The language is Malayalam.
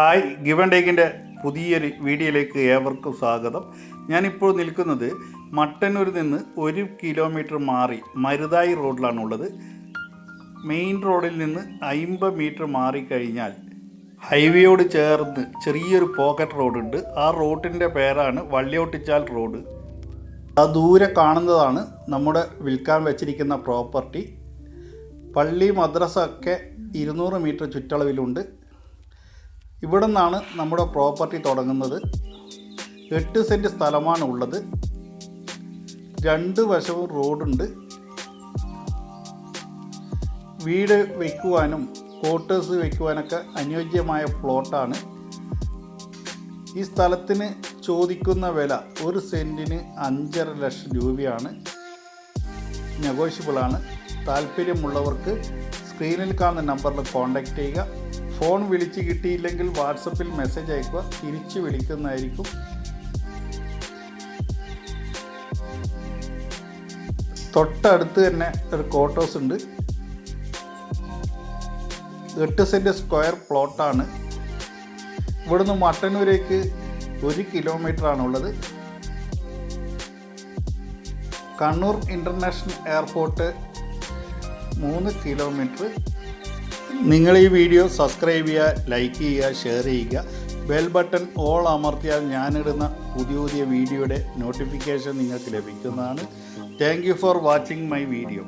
ഹായ് ഗിവൻ ടേക്കിന്റെ പുതിയൊരു വീഡിയോയിലേക്ക് ഏവർക്കും സ്വാഗതം. ഞാനിപ്പോൾ നിൽക്കുന്നത് മട്ടന്നൂരിൽ നിന്ന് ഒരു കിലോമീറ്റർ മാറി മരുതായി റോഡിലാണ് ഉള്ളത് മെയിൻ റോഡിൽ നിന്ന് അമ്പത് മീറ്റർ മാറിക്കഴിഞ്ഞാൽ ഹൈവേയോട് ചേർന്ന് ചെറിയൊരു പോക്കറ്റ് റോഡുണ്ട്. ആ റോഡിന്റെ പേരാണ് വള്ളിയോട്ടിച്ചാൽ റോഡ്. ആ ദൂരെ കാണുന്നതാണ് നമ്മുടെ വിൽക്കാൻ വെച്ചിരിക്കുന്ന പ്രോപ്പർട്ടി. പള്ളി മദ്രസ ഒക്കെ ഇരുന്നൂറ് മീറ്റർ ചുറ്റളവിലുണ്ട്. ഇവിടെ നിന്നാണ് നമ്മുടെ പ്രോപ്പർട്ടി തുടങ്ങുന്നത്. എട്ട് സെന്റ് സ്ഥലമാണ് ഉള്ളത്. രണ്ട് വശവും റോഡുണ്ട്. വീട് വയ്ക്കുവാനും ക്വാർട്ടേഴ്സ് വയ്ക്കുവാനൊക്കെ അനുയോജ്യമായ പ്ലോട്ടാണ്. ഈ സ്ഥലത്തിന് ചോദിക്കുന്ന വില ഒരു സെന്റിന് അഞ്ചര ലക്ഷം രൂപയാണ്. നെഗോഷ്യബിളാണ് താല്പര്യമുള്ളവർക്ക് സ്ക്രീനിൽ കാണുന്ന നമ്പറിൽ കോൺടാക്റ്റ് ചെയ്യുക. ഫോൺ വിളിച്ച് കിട്ടിയില്ലെങ്കിൽ വാട്സപ്പിൽ മെസ്സേജ് അയക്കുക തിരിച്ച് വിളിക്കുന്നതായിരിക്കും. തൊട്ടടുത്ത് തന്നെ ഒരു ക്വാർട്ടേഴ്സ് ഉണ്ട്. എട്ട് സെന്റ് സ്ക്വയർ പ്ലോട്ടാണ് ഇവിടുന്ന് മട്ടന്നൂരേക്ക് ഒരു കിലോമീറ്റർ ആണുള്ളത്. കണ്ണൂർ ഇന്റർനാഷണൽ എയർപോർട്ട് മൂന്ന് കിലോമീറ്റർ നിങ്ങൾ ഈ വീഡിയോ സബ്സ്ക്രൈബ് ചെയ്യുക ലൈക്ക് ചെയ്യുക ഷെയർ ചെയ്യുക. ബെൽ ബട്ടൺ ഓൾ അമർത്തിയാൽ ഞാനിടുന്ന പുതിയ പുതിയ വീഡിയോയുടെ നോട്ടിഫിക്കേഷൻ നിങ്ങൾക്ക് ലഭിക്കുന്നതാണ്. Thank for watching my video